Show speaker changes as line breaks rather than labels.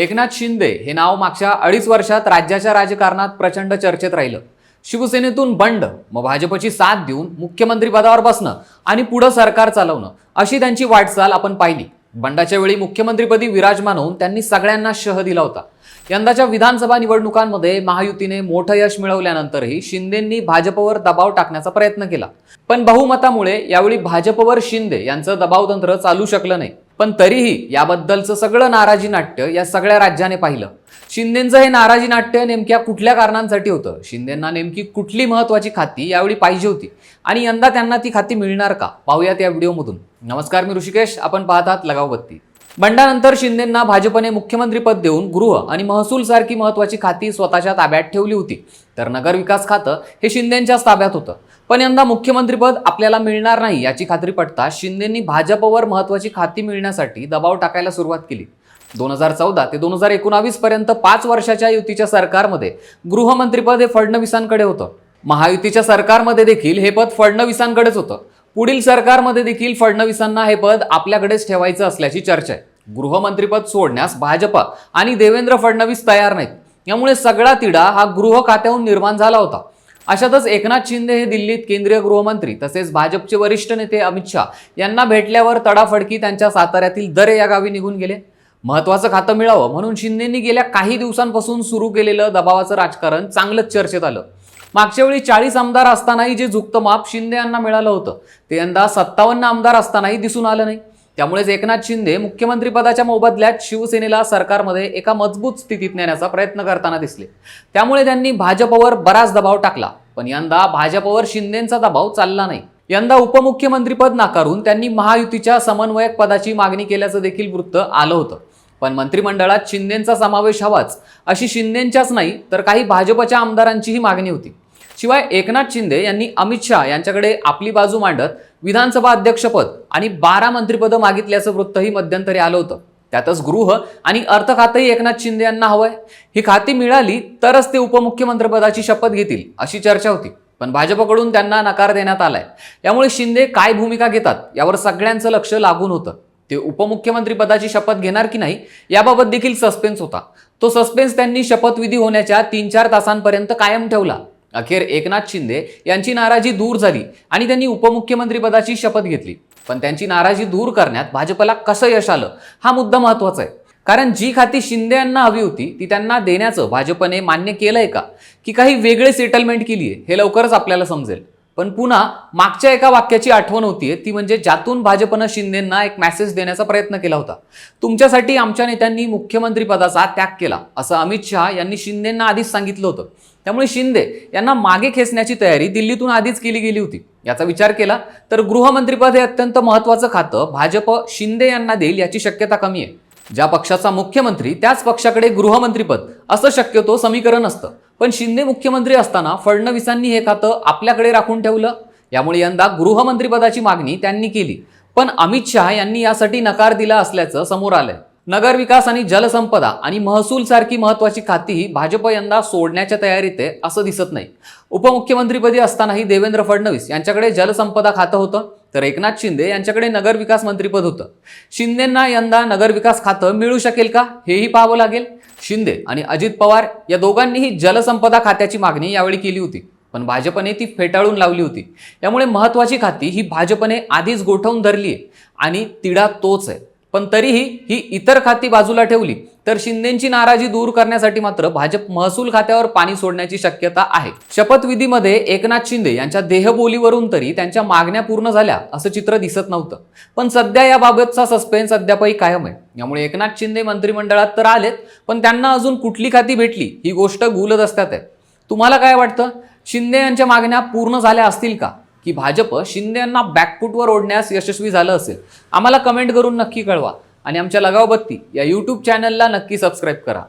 एकनाथ शिंदे हे नाव मागच्या अडीच वर्षात राज्याच्या राजकारणात प्रचंड चर्चेत राहिलं. शिवसेनेतून बंड मग भाजपची साथ देऊन मुख्यमंत्री पदावर बसणं आणि पुढं सरकार चालवणं अशी त्यांची वाटचाल आपण पाहिली. बंडाच्या वेळी मुख्यमंत्रीपदी विराजमान होऊन त्यांनी सगळ्यांना शह दिला होता. यंदाच्या विधानसभा निवडणुकांमध्ये महायुतीने मोठं यश मिळवल्यानंतरही शिंदेंनी भाजपवर दबाव टाकण्याचा प्रयत्न केला. पण बहुमतामुळे यावेळी भाजपवर शिंदे यांचं दबावतंत्र चालू शकलं नाही. पण तरीही याबद्दलचं सगळं नाराजी नाट्य या सगळ्या राज्याने पाहिलं. शिंदेचं हे नाराजी नाट्य नेमक्या कुठल्या कारणांसाठी होतं? शिंदेंना नेमकी कुठली महत्वाची खाती यावेळी पाहिजे होती? आणि यंदा त्यांना ती खाती मिळणार का? पाहूयात या व्हिडिओमधून. नमस्कार मी ऋषिकेश. आपण पाहतात लगाव बत्ती बंडानंतर शिंदेंना भाजपने मुख्यमंत्रीपद देऊन गृह आणि महसूल सारखी महत्वाची खाती स्वतःच्या ताब्यात ठेवली होती. तर नगर विकास खातं हे शिंदेंच्याच ताब्यात होतं. पण यंदा मुख्यमंत्रीपद आपल्याला मिळणार नाही याची खात्री पटता शिंदेंनी भाजपवर महत्वाची खाती मिळण्यासाठी दबाव टाकायला सुरुवात केली. दोन हजार चौदा ते दोन हजार एकोणावीस पर्यंत पाच वर्षाच्या युतीच्या सरकारमध्ये गृहमंत्रीपद हे फडणवीसांकडे होतं. महायुतीच्या सरकारमध्ये देखील हे पद फडणवीसांकडेच होतं. पुढील सरकारमध्ये देखील फडणवीसांना हे पद आपल्याकडेच ठेवायचं असल्याची चर्चा आहे. गृहमंत्रीपद सोडण्यास भाजपा आणि देवेंद्र फडणवीस तयार नाहीत. यामुळे सगळा तिढा हा गृह खात्याहून निर्माण झाला होता. अशातच एकनाथ शिंदे हे दिल्लीत केंद्रीय गृहमंत्री तसेच भाजपचे वरिष्ठ नेते अमित शहा यांना भेटल्यावर तडाफडकी त्यांच्या साताऱ्यातील दरे या गावी निघून गेले. महत्वाचं खातं मिळावं म्हणून शिंदेंनी गेल्या काही दिवसांपासून सुरू केलेलं दबावाचं राजकारण चांगलंच चर्चेत आलं. मागच्या वेळी चाळीस आमदार असतानाही जे झुकतं माप शिंदे यांना मिळालं होतं ते यंदा सत्तावन्न आमदार असतानाही दिसून आलं नाही. त्यामुळेच एकनाथ शिंदे मुख्यमंत्रीपदाच्या मोबदल्यात शिवसेनेला सरकारमध्ये एका मजबूत स्थितीत नेण्याचा प्रयत्न करताना दिसले. त्यामुळे त्यांनी भाजपवर बराच दबाव टाकला. पण यंदा भाजपवर शिंदेचा दबाव चालला नाही. यंदा उपमुख्यमंत्रीपद नाकारून त्यांनी महायुतीच्या समन्वयक पदाची मागणी केल्याचं देखील वृत्त आलं होतं. पण मंत्रिमंडळात शिंदेचा समावेश हवाच. अशी शिंदेच्याच नाही तर काही भाजपच्या आमदारांचीही मागणी होती. शिवाय एकनाथ शिंदे यांनी अमित शहा यांच्याकडे आपली बाजू मांडत विधानसभा अध्यक्षपद आणि बारा मंत्रिपदं मागितल्याचं वृत्तही मध्यंतरी आलं होतं. त्यातच गृह आणि अर्थ खातंही एकनाथ शिंदे यांना हवंय. ही खाती मिळाली तरच ते उपमुख्यमंत्रीपदाची शपथ घेतील अशी चर्चा होती. पण भाजपकडून त्यांना नकार देण्यात आलाय. यामुळे शिंदे काय भूमिका घेतात यावर सगळ्यांचं लक्ष लागून होतं. ते उपमुख्यमंत्री पदाची शपथ घेणार की नाही याबाबत देखील सस्पेन्स होता. तो सस्पेन्स त्यांनी शपथविधी होण्याच्या तीन चार तासांपर्यंत कायम ठेवला. अखेर एकनाथ शिंदे यांची नाराजी दूर झाली आणि त्यांनी उपमुख्यमंत्री पदाची शपथ घेतली. पण त्यांची नाराजी दूर करण्यात भाजपला कसं यश आलं हा मुद्दा महत्त्वाचा आहे. कारण जी खाती शिंदे यांना हवी होती ती त्यांना देण्याचं भाजपने मान्य केलंय का? की काही वेगळे सेटलमेंट केली आहे हे लवकरच आपल्याला समजेल. पण पुन्हा मागच्या एका वाक्याची आठवण होतीये ती म्हणजे ज्यातून भाजपनं शिंदेंना एक मेसेज देण्याचा प्रयत्न केला होता. तुमच्यासाठी आमच्या नेत्यांनी मुख्यमंत्री पदाचा त्याग केला असं अमित शहा यांनी शिंदेंना आधीच सांगितलं होतं. त्यामुळे शिंदे यांना मागे खेचण्याची तयारी दिल्लीतून आधीच केली गेली होती. याचा विचार केला तर गृहमंत्रीपद हे अत्यंत महत्वाचं खातं भाजप शिंदे यांना देईल याची शक्यता कमी आहे. ज्या पक्षाचा मुख्यमंत्री त्याच पक्षाकडे गृहमंत्रीपद असं शक्यतो समीकरण असतं. पण शिंदे मुख्यमंत्री असताना फडणवीसांनी हे खातं आपल्याकडे राखून ठेवलं. यामुळे यंदा गृहमंत्रीपदाची मागणी त्यांनी केली. पण अमित शहा यांनी यासाठी नकार दिला असल्याचं समोर आलंय. नगरविकास आणि जलसंपदा आणि महसूल सारखी महत्वाची खातीही भाजप यंदा सोडण्याच्या तयारीत आहे असं दिसत नाही. उपमुख्यमंत्रीपदी असतानाही देवेंद्र फडणवीस यांच्याकडे जलसंपदा खातं होतं तर एकनाथ शिंदे यांच्याकडे नगरविकास मंत्रीपद होतं. शिंदेंना यंदा नगरविकास खातं मिळू शकेल का हेही पाहावं लागेल. शिंदे आणि अजित पवार या दोघांनीही जलसंपदा खात्याची मागणी यावेळी केली होती पण भाजपने ती फेटाळून लावली होती. त्यामुळे महत्वाची खाती ही भाजपने आधीच गोठवून धरली आहे आणि तिढा तोच आहे. पण तरीही ही इतर खाती बाजूला ठेवली तर शिंदेची नाराजी दूर करण्यासाठी मात्र भाजप महसूल खात्यावर पाणी सोडण्याची शक्यता आहे. शपथविधीमध्ये एकनाथ शिंदे यांच्या देहबोलीवरून तरी त्यांच्या मागण्या पूर्ण झाल्या असं चित्र दिसत नव्हतं. पण सध्या याबाबतचा सस्पेन्स अद्यापही कायम आहे. यामुळे एकनाथ शिंदे मंत्रिमंडळात तर आलेत पण त्यांना अजून कुठली खाती भेटली ही गोष्ट गुलदस्त्यात आहे. तुम्हाला काय वाटतं? शिंदे यांच्या मागण्या पूर्ण झाल्या असतील का? की भाजप शिंदे यांना बॅकफूटवर ओढण्यास यशस्वी झालं असेल. आम्हाला कमेंट करून नक्की कळवा. आणि आमच्या लगावबत्ती या यूट्यूब चॅनलला नक्की सबस्क्राईब करा.